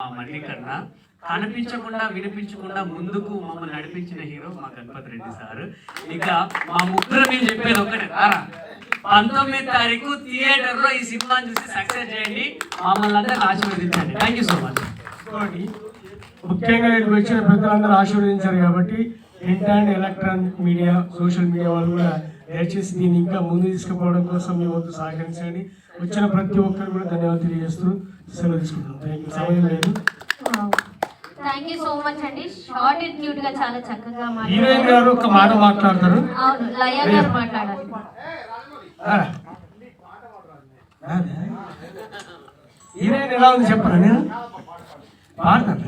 మా కనిపించకుండా వినిపించకుండా ముందుకు మమ్మల్ని నడిపించిన హీరో మా గణపతి రెడ్డి సార్. ఇక మా ముగ్గురు మేము చెప్పేది ఒకటే రారా? పంతొమ్మిది తారీఖు థియేటర్లో ఈ సినిమాని చూసి సక్సెస్ చేయండి మమ్మల్ని అందరిని ఆశీర్వదించండి. థ్యాంక్ యూ సో మచ్ ముఖ్యంగా ఇక్కడికి వచ్చిన పెద్దలందరూ ఆశీర్వదించారు కాబట్టి print and electronic media social media వాళ్ళు కూడా దయచేసి దీన్ని ఇంకా ముందు తీసుకుపోవడం కోసం మీ వంతు సహకరించండి. వచ్చిన ప్రతి ఒక్కరు కూడా ధన్యవాదాలు తెలియజేస్తూ సెలవు తీసుకుంటాం థ్యాంక్ యూ సమయం లేదు. థ్యాంక్ యూ సో మచ్ అండి. షార్ట్ అండ్ క్యూట్గా చాలా చక్కగా హీరోయిన్ గారు ఒక మాట మాట్లాడతారు. అవును లయ గారు మాట్లాడాలి ఆ. అదే. హీరోయిన్ ఎలా ఉంది చెప్పరా నేను? పాడతాను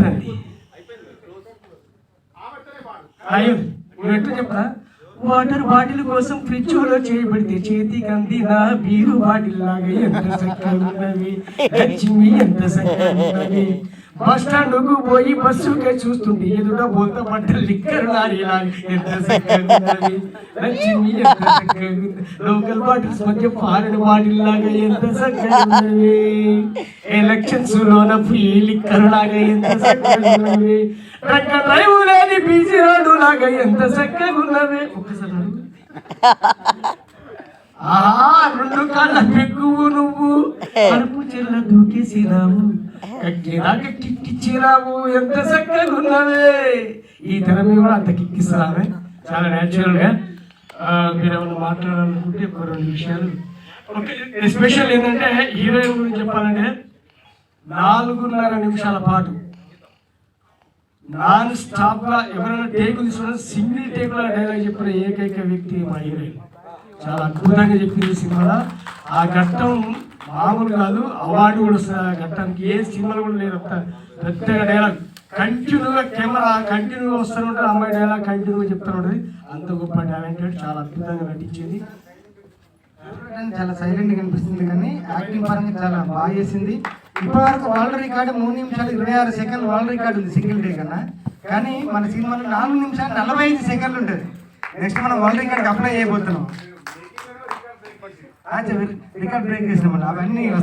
రండి. అయ్యో నువ్వు ఎట్లా చెప్పరా? వాటర్ బాటిల్ కోసం ఫ్రిడ్జ్లో చేయబడితే చేతికి నా బీరు బాటిల్ లాగా ఎంత చక్కగా ఉన్నవి లక్ష్మి ఎంత చక్కగా ఉన్నవి బస్ స్టాండ్కు పోయి బస్సుకే చూస్తుంటే ఎదుట బోల్త బట్టలు లిక్కర్ లారీ లోకల్ బాటిల్స్ మధ్య ఫారెన్ బాటిల్ లాగా ఎంత ఉన్నవి ఎలక్షన్స్ లోన ఫ్రీ లిక్కర్ లాగా ఎంత ఉన్నవి రక్క డ్రైవ్ లేని బీజీ రోడ్డు లాగా ఎంత చక్కగా అడుగు. ఆ రెండు కాళ్ళ పెక్కువు నువ్వు. కడుపు చెల్ల దూకేసినావు కక్కిరాక కిక్కిచ్చిరావు ఎంత చక్కగా ఉన్నదే ఈ తెర మీద కూడా అంత కిక్కిస్తున్నామే చాలా న్యాచురల్గా మీరు ఏమైనా మాట్లాడాలనుకుంటే ఒక రెండు విషయాలు. ఎస్పెషల్ ఏంటంటే హీరోయిన్ గురించి చెప్పాలంటే నాలుగున్నర నిమిషాల పాటు నాన్ స్టాప్గా ఎవరైనా టేకులు తీసుకున్న సింగిల్ టేక్ డైలాగ్ చెప్పిన ఏకైక వ్యక్తి మా హీరోయిన్. చాలా అద్భుతంగా చెప్పింది సినిమా సినిమాలో. ఆ ఘట్టం మామూలు కాదు అవార్డు కూడా వస్తుంది ఏ సినిమాలు కూడా లేదు అంత పెద్దగా డైలాగ్ కంటిన్యూగా కెమెరా కంటిన్యూగా వస్తూనే ఉంటుంది. అమ్మాయి డైలాగ్ కంటిన్యూగా చెప్తూనే ఉంటుంది. అంత గొప్ప టాలెంటెడ్ చాలా అద్భుతంగా నటించింది. చాలా సైలెంట్గా అనిపిస్తుంది కానీ యాక్టింగ్ పరంగా చాలా బాగా చేసింది. ఇప్పటివరకు వరల్డ్ రికార్డు మూడు నిమిషాలు ఇరవై ఆరు సెకండ్లు వరల్డ్ రికార్డు ఉంది సింగిల్ డే కన్నా. కానీ మన సినిమాలో నాలుగు నిమిషాలు నలభై ఐదు సెకండ్లు ఉంటుంది. నెక్స్ట్ మనం వరల్డ్ రికార్డ్కి అప్లై చేయబోతున్నాం. రికార్డ్ బ్రేక్ చేసిన అవన్నీ